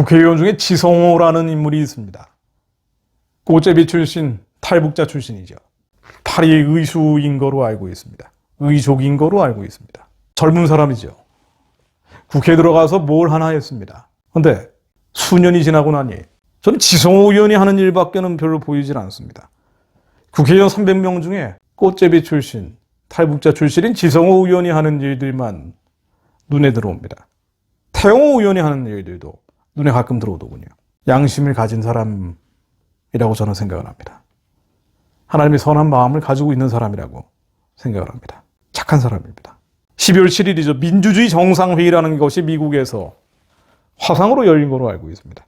국회의원 중에 지성호라는 인물이 있습니다. 꽃제비 출신, 탈북자 출신이죠. 파리 의수인 거로 알고 있습니다. 의족인 거로 알고 있습니다. 젊은 사람이죠. 국회에 들어가서 뭘 하나 했습니다. 근데 수년이 지나고 나니 저는 지성호 의원이 하는 일밖에는 별로 보이질 않습니다. 국회의원 300명 중에 꽃제비 출신, 탈북자 출신인 지성호 의원이 하는 일들만 눈에 들어옵니다. 태영호 의원이 하는 일들도 눈에 가끔 들어오더군요. 양심을 가진 사람이라고 저는 생각을 합니다. 하나님의 선한 마음을 가지고 있는 사람이라고 생각을 합니다. 착한 사람입니다. 12월 7일이죠. 민주주의 정상회의라는 것이 미국에서 화상으로 열린 걸로 알고 있습니다.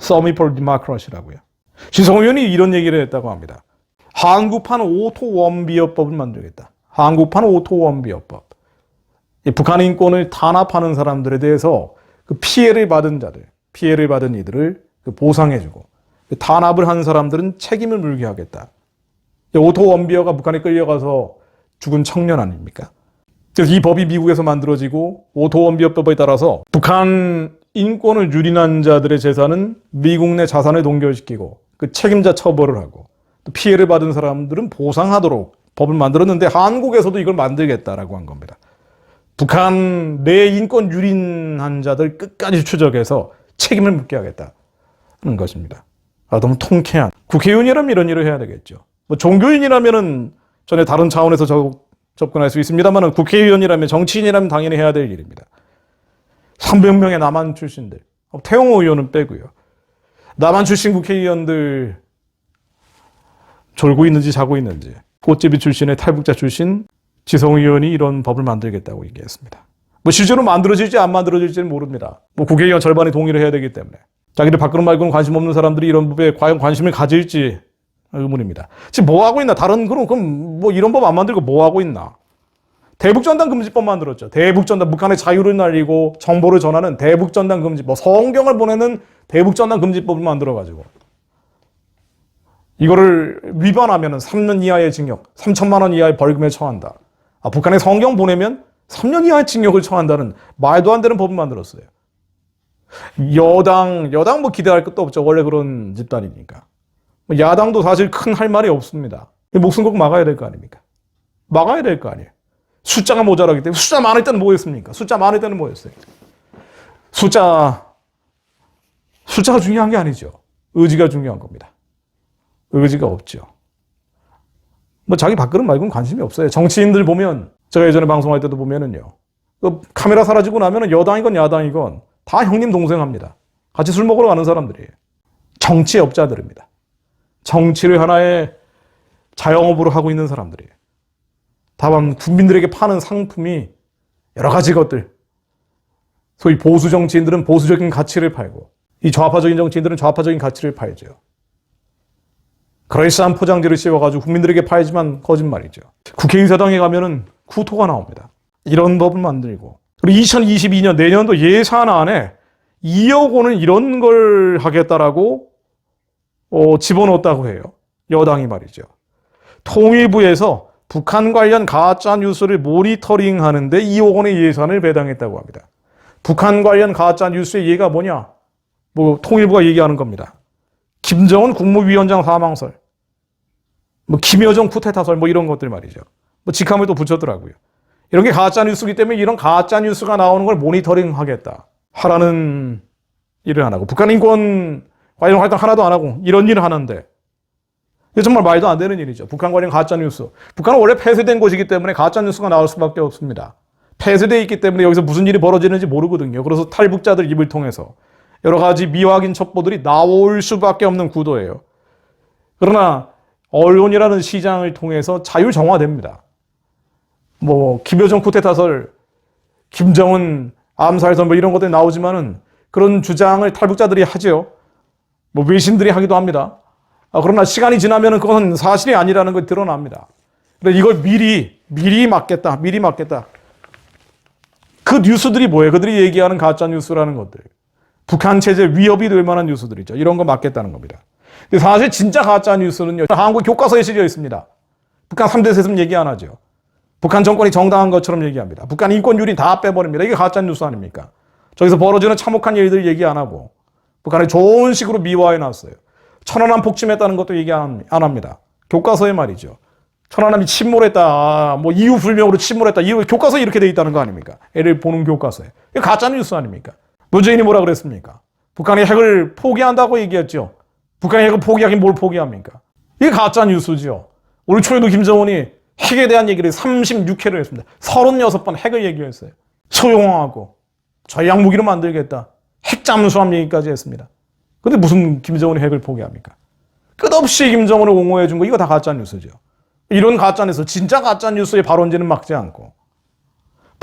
Summit for Democracy라고요. 지성호 의원이 이런 얘기를 했다고 합니다. 한국판 오토 원비어법을 만들겠다. 한국판 오토 원비어법. 이 북한 인권을 탄압하는 사람들에 대해서 그 피해를 받은 자들, 피해를 받은 이들을 그 보상해주고 그 탄압을 한 사람들은 책임을 물게 하겠다. 이 오토 원비어가 북한에 끌려가서 죽은 청년 아닙니까? 이 법이 미국에서 만들어지고 오토 원비어법에 따라서 북한 인권을 유린한 자들의 재산은 미국 내 자산에 동결시키고 그 책임자 처벌을 하고 또 피해를 받은 사람들은 보상하도록 법을 만들었는데 한국에서도 이걸 만들겠다라고 한 겁니다. 북한 내 인권 유린한 자들 끝까지 추적해서 책임을 묻게 하겠다는 것입니다. 아, 너무 통쾌한. 국회의원이라면 이런 일을 해야 되겠죠. 뭐 종교인이라면은 전에 다른 차원에서 저, 접근할 수 있습니다만 국회의원이라면 정치인이라면 당연히 해야 될 일입니다. 300명의 남한 출신들. 어, 태영호 의원은 빼고요. 남한 출신 국회의원들 졸고 있는지 자고 있는지 꽃제비 출신의 탈북자 출신 지성 의원이 이런 법을 만들겠다고 얘기했습니다. 뭐 실제로 만들어질지 안 만들어질지는 모릅니다. 뭐 국회의원 절반이 동의를 해야 되기 때문에 자기들 밖으로 말고는 관심 없는 사람들이 이런 법에 과연 관심을 가질지 의문입니다. 지금 뭐 하고 있나? 다른 그럼 그럼 뭐 이런 법 안 만들고 뭐 하고 있나? 대북전단 금지법 만들었죠. 대북전단 북한의 자유를 날리고 정보를 전하는 대북전단 금지법, 성경을 보내는 대북전단 금지법을 만들어 가지고 이거를 위반하면 3년 이하의 징역, 3천만 원 이하의 벌금에 처한다. 아, 북한에 성경 보내면 3년 이하의 징역을 처한다는 말도 안 되는 법을 만들었어요. 여당, 여당 뭐 기대할 것도 없죠. 원래 그런 집단이니까. 뭐 야당도 사실 큰 할 말이 없습니다. 목숨 걸고 막아야 될 거 아닙니까? 막아야 될 거 아니에요. 숫자가 모자라기 때문에 숫자 많을 때는 뭐였습니까? 숫자 많을 때는 뭐였어요? 숫자 숫자가 중요한 게 아니죠. 의지가 중요한 겁니다. 의지가 없죠. 뭐 자기 밥그릇 말고는 관심이 없어요. 정치인들 보면 제가 예전에 방송할 때도 보면은요. 그 카메라 사라지고 나면은 여당이건 야당이건 다 형님 동생 합니다. 같이 술 먹으러 가는 사람들이에요. 정치 업자들입니다. 정치를 하나의 자영업으로 하고 있는 사람들이에요. 다만 국민들에게 파는 상품이 여러 가지 것들. 소위 보수 정치인들은 보수적인 가치를 팔고 이 좌파적인 정치인들은 좌파적인 가치를 팔죠. 그럴싸한 포장지를 씌워가지고 국민들에게 팔지만 거짓말이죠. 국회의사당에 가면은 구토가 나옵니다. 이런 법을 만들고 그리고 2022년 내년도 예산안에 2억 원은 이런 걸 하겠다라고 어, 집어넣었다고 해요. 여당이 말이죠. 통일부에서 북한 관련 가짜 뉴스를 모니터링 하는데 2억 원의 예산을 배당했다고 합니다. 북한 관련 가짜 뉴스의 예가 뭐냐? 뭐 통일부가 얘기하는 겁니다. 김정은 국무위원장 사망설, 뭐 김여정 쿠데타설 뭐 이런 것들 말이죠. 뭐 직함을 또 붙였더라고요. 이런 게 가짜 뉴스기 때문에 이런 가짜 뉴스가 나오는 걸 모니터링 하겠다. 하라는 일을 안 하고 북한 인권 관련 활동 하나도 안 하고 이런 일을 하는데 이게 정말 말도 안 되는 일이죠. 북한 관련 가짜 뉴스. 북한은 원래 폐쇄된 곳이기 때문에 가짜 뉴스가 나올 수밖에 없습니다. 폐쇄되어 있기 때문에 여기서 무슨 일이 벌어지는지 모르거든요. 그래서 탈북자들 입을 통해서 여러 가지 미확인 첩보들이 나올 수밖에 없는 구도예요. 그러나 언론이라는 시장을 통해서 자유 정화됩니다. 뭐 김여정 쿠데타설, 김정은 암살설 뭐 이런 것들이 나오지만은 그런 주장을 탈북자들이 하죠. 뭐 외신들이 하기도 합니다. 아, 그러나 시간이 지나면은 그건 사실이 아니라는 것이 드러납니다. 그래 이걸 미리 미리 막겠다, 미리 막겠다. 그 뉴스들이 뭐예요? 그들이 얘기하는 가짜 뉴스라는 것들. 북한 체제 위협이 될 만한 뉴스들이죠. 이런 거 막겠다는 겁니다. 근데 사실 진짜 가짜 뉴스는요. 한국 교과서에 실려 있습니다. 북한 3대 세습 얘기 안 하죠. 북한 정권이 정당한 것처럼 얘기합니다. 북한 인권 유린 다 빼버립니다. 이게 가짜 뉴스 아닙니까? 저기서 벌어지는 참혹한 일들 얘기 안 하고 북한을 좋은 식으로 미화해 놨어요. 천안함 폭침했다는 것도 얘기 안, 안 합니다. 교과서에 말이죠. 천안함이 침몰했다, 뭐 이유 불명으로 침몰했다, 이유 교과서에 이렇게 돼 있다는 거 아닙니까? 애를 보는 교과서에. 이거 가짜 뉴스 아닙니까? 문재인이 뭐라 그랬습니까? 북한이 핵을 포기한다고 얘기했죠. 북한이 핵을 포기하긴 뭘 포기합니까? 이게 가짜 뉴스죠. 올 초에도 김정은이 핵에 대한 얘기를 36회를 했습니다. 36번 핵을 얘기했어요. 소용하고 전략 무기로 만들겠다. 핵 잠수함 얘기까지 했습니다. 근데 무슨 김정은이 핵을 포기합니까? 끝없이 김정은을 옹호해 준 거 이거 다 가짜 뉴스죠. 이런 가짜 뉴스, 진짜 가짜 뉴스의 발언지는 막지 않고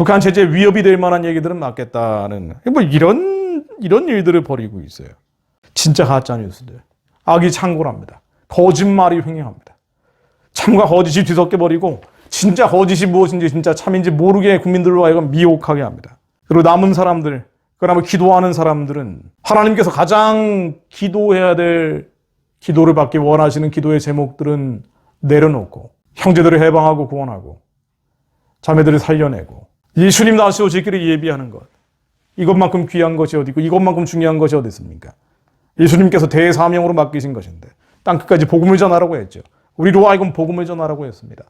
북한 체제 위협이 될 만한 얘기들은 막겠다는 뭐 이런 이런 일들을 벌이고 있어요. 진짜 가짜 뉴스들. 악이 창궐합니다. 거짓말이 횡행합니다. 참과 거짓이 뒤섞여 버리고 진짜 거짓이 무엇인지 진짜 참인지 모르게 국민들로 하여금 미혹하게 합니다. 그리고 남은 사람들, 그나마 기도하는 사람들은 하나님께서 가장 기도해야 될 기도를 받기 원하시는 기도의 제목들은 내려놓고 형제들을 해방하고 구원하고 자매들을 살려내고 예수님 다시 오실 길을 예비하는 것. 이것만큼 귀한 것이 어디고 이것만큼 중요한 것이 어디 있습니까? 예수님께서 대사명으로 맡기신 것인데 땅 끝까지 복음을 전하라고 했죠. 우리로 하여금 복음을 전하라고 했습니다.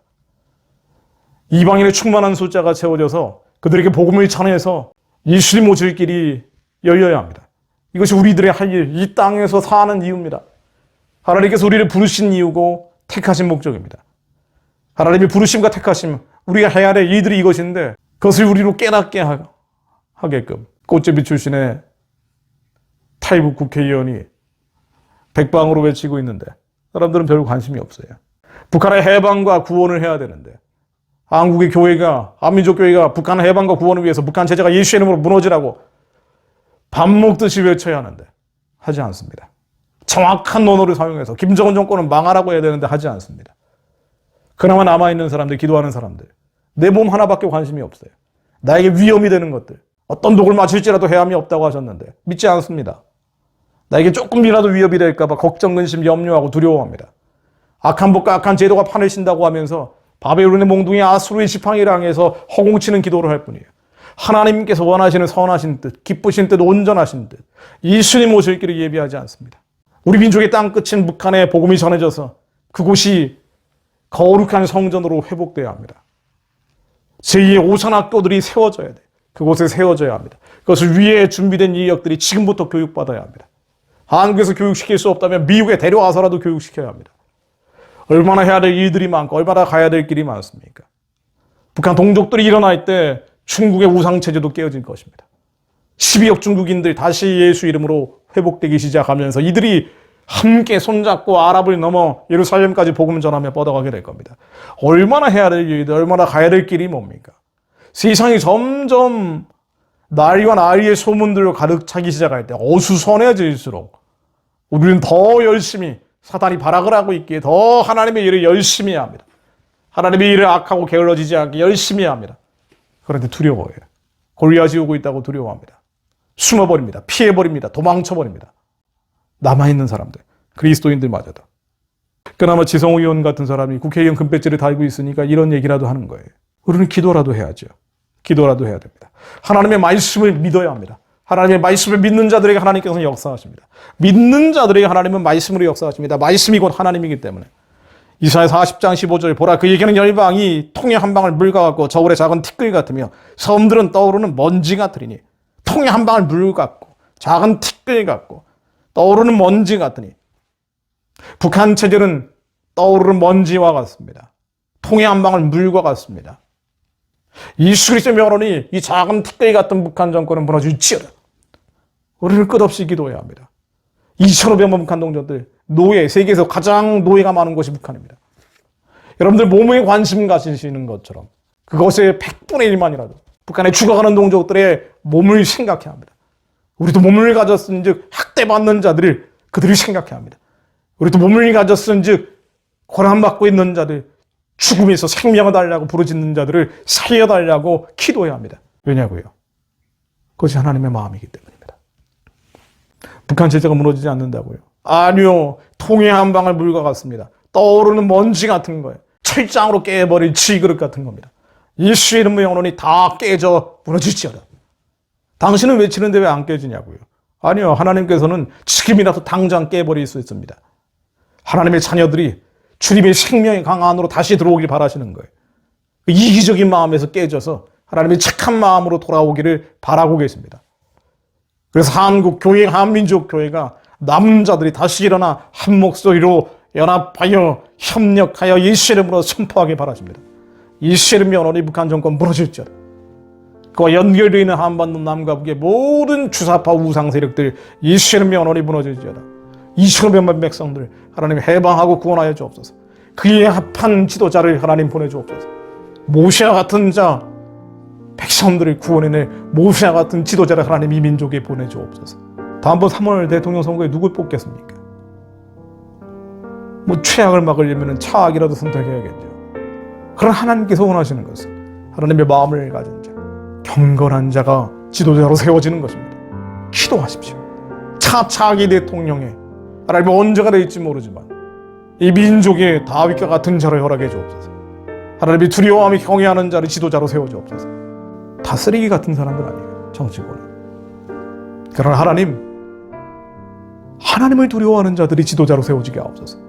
이방인의 충만한 숫자가 채워져서 그들에게 복음을 전해서 예수님 오실 길이 열려야 합니다. 이것이 우리들의 할 일, 이 땅에서 사는 이유입니다. 하나님께서 우리를 부르신 이유고 택하신 목적입니다. 하나님의 부르심과 택하심, 우리가 해야 될 일들이 이것인데 그것을 우리로 깨닫게 하- 하게끔 꽃제비 출신의 탈북 국회의원이 백방으로 외치고 있는데 사람들은 별 관심이 없어요. 북한의 해방과 구원을 해야 되는데 한국의 교회가 한민족 교회가 북한 해방과 구원을 위해서 북한 제재가 예수의 이름으로 무너지라고 밥 먹듯이 외쳐야 하는데 하지 않습니다. 정확한 논어를 사용해서 김정은 정권은 망하라고 해야 되는데 하지 않습니다. 그나마 남아있는 사람들, 기도하는 사람들. 내 몸 하나밖에 관심이 없어요. 나에게 위험이 되는 것들. 어떤 독을 맞을지라도 해함이 없다고 하셨는데 믿지 않습니다. 나에게 조금이라도 위협이 될까봐 걱정, 근심, 염려하고 두려워합니다. 악한 법과 악한 제도가 판을 신다고 하면서 바벨론의 몽둥이 아수르의 지팡이를 향해서 허공치는 기도를 할 뿐이에요. 하나님께서 원하시는 선하신 뜻, 기쁘신 뜻, 온전하신 뜻, 예수님 오실 길을 예비하지 않습니다. 우리 민족의 땅 끝인 북한에 복음이 전해져서 그곳이 거룩한 성전으로 회복돼야 합니다. 제2의 오산 학교들이 세워져야 돼. 그곳에 세워져야 합니다. 그것을 위해 준비된 인력들이 지금부터 교육받아야 합니다. 한국에서 교육시킬 수 없다면 미국에 데려와서라도 교육시켜야 합니다. 얼마나 해야 될 일들이 많고 얼마나 가야 될 길이 많습니까? 북한 동족들이 일어날 때 중국의 우상체제도 깨어질 것입니다. 12억 중국인들 다시 예수 이름으로 회복되기 시작하면서 이들이 함께 손잡고 아랍을 넘어 예루살렘까지 복음 전하며 뻗어가게 될 겁니다. 얼마나 해야 될 일들, 얼마나 가야 될 길이 뭡니까? 세상이 점점 나리와 나리의 소문들로 가득 차기 시작할 때 어수선해질수록 우리는 더 열심히 사단이 발악을 하고 있기에 더 하나님의 일을 열심히 합니다. 하나님의 일을 악하고 게을러지지 않게 열심히 합니다. 그런데 두려워해요. 골리앗이 오고 있다고 두려워합니다. 숨어버립니다. 피해버립니다. 도망쳐버립니다. 남아있는 사람들, 그리스도인들마저도. 그나마 지성우 의원 같은 사람이 국회의원 금배지를 달고 있으니까 이런 얘기라도 하는 거예요. 우리는 기도라도 해야죠. 기도라도 해야 됩니다. 하나님의 말씀을 믿어야 합니다. 하나님의 말씀을 믿는 자들에게 하나님께서는 역사하십니다. 믿는 자들에게 하나님은 말씀으로 역사하십니다. 말씀이 곧 하나님이기 때문에. 이사야 40장 15절 보라 그에게는 열방이 통에 한 방울 물과 같고 저울의 작은 티끌 같으며 섬들은 떠오르는 먼지 같으리니 통에 한 방울 물 같고 작은 티끌 같고 떠오르는 먼지 같으니 북한 체제는 떠오르는 먼지와 같습니다. 통에 한 방울 물과 같습니다. 예수 그리스도의 명으로니 이 작은 티끌 같은 북한 정권은 무너질지어다. 우리는 끝없이 기도해야 합니다. 2,500만 북한 동족들 노예 세계에서 가장 노예가 많은 곳이 북한입니다. 여러분들 몸에 관심 가지시는 것처럼 그것의 100분의 1만이라도 북한에 죽어가는 동족들의 몸을 생각해야 합니다. 우리도 몸을 가졌은즉 학대받는 자들을 그들을 생각해야 합니다. 우리도 몸을 가졌은 즉 고난받고 있는 자들 죽음에서 생명을 달라고 부르짖는 자들을 살려달라고 기도해야 합니다. 왜냐고요? 그것이 하나님의 마음이기 때문입니다. 북한 제재가 무너지지 않는다고요? 아니요. 통에 한 방울 물과 같습니다. 떠오르는 먼지 같은 거예요. 철장으로 깨버릴 쥐그릇 같은 겁니다. 예수의 이름의 영혼이 다 깨져 무너질지어다. 당신은 외치는데 왜 안 깨지냐고요? 아니요. 하나님께서는 지금이라도 당장 깨버릴 수 있습니다. 하나님의 자녀들이 주님의 생명의 강 안으로 다시 들어오길 바라시는 거예요. 그 이기적인 마음에서 깨져서 하나님의 착한 마음으로 돌아오기를 바라고 계십니다. 그래서 한국 교회, 한민족 교회가 남자들이 다시 일어나 한 목소리로 연합하여 협력하여 예수 이름으로 선포하기 바라십니다. 예수 이름 면원이 북한 정권 무너질지어다. 그와 연결되어 있는 한반도 남과 북의 모든 주사파 우상 세력들 이름 면원이 무너질지어다. 이천몇만 백성들 하나님 해방하고 구원하여 주옵소서. 그에 합한 지도자를 하나님 보내 주옵소서. 모세와 같은 자 백성들을 구원해낼 모세와 같은 지도자를 하나님 이 민족에 보내 주옵소서. 다음번 3월 대통령 선거에 누굴 뽑겠습니까? 뭐 최악을 막으려면 차악이라도 선택해야겠죠. 그런 하나님께서 원하시는 것은 하나님의 마음을 가진 자, 경건한 자가 지도자로 세워지는 것입니다. 기도하십시오. 차차기 대통령에 하나님 언제가 될지 모르지만 이 민족의 다윗과 같은 자를 허락해 주옵소서. 하나님이 두려워하며 경외하는 자를 지도자로 세워 주옵소서. 다 쓰레기 같은 사람들 아니에요. 정치권은. 그러나 하나님 하나님을 두려워하는 자들이 지도자로 세워지게 하옵소서.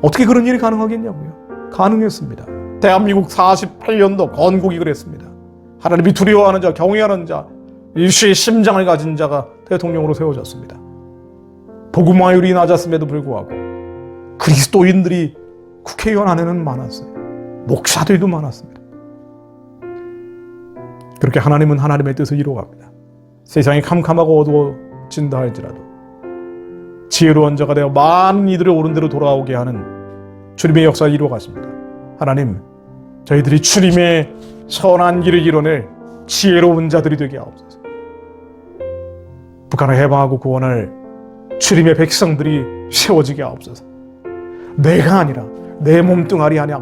어떻게 그런 일이 가능하겠냐고요? 가능했습니다. 대한민국 48년도 건국이 그랬습니다. 하나님이 두려워하는 자, 경외하는 자, 일시의 심장을 가진 자가 대통령으로 세워졌습니다. 복음화율이 낮았음에도 불구하고 그리스도인들이 국회의원 안에는 많았어요. 목사들도 많았습니다. 그렇게 하나님은 하나님의 뜻을 이루어갑니다. 세상이 캄캄하고 어두워진다 할지라도 지혜로운 자가 되어 많은 이들을 옳은 대로 돌아오게 하는 주님의 역사를 이루어가십니다. 하나님, 저희들이 주님의 선한 길을 이뤄낼 지혜로운 자들이 되게 하옵소서. 북한을 해방하고 구원할 주님의 백성들이 세워지게 하옵소서. 내가 아니라 내 몸뚱아리 아니라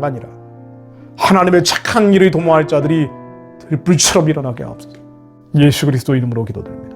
하나님의 착한 일을 도모할 자들이 들불처럼 일어나게 하옵소서. 예수 그리스도 이름으로 기도드립니다.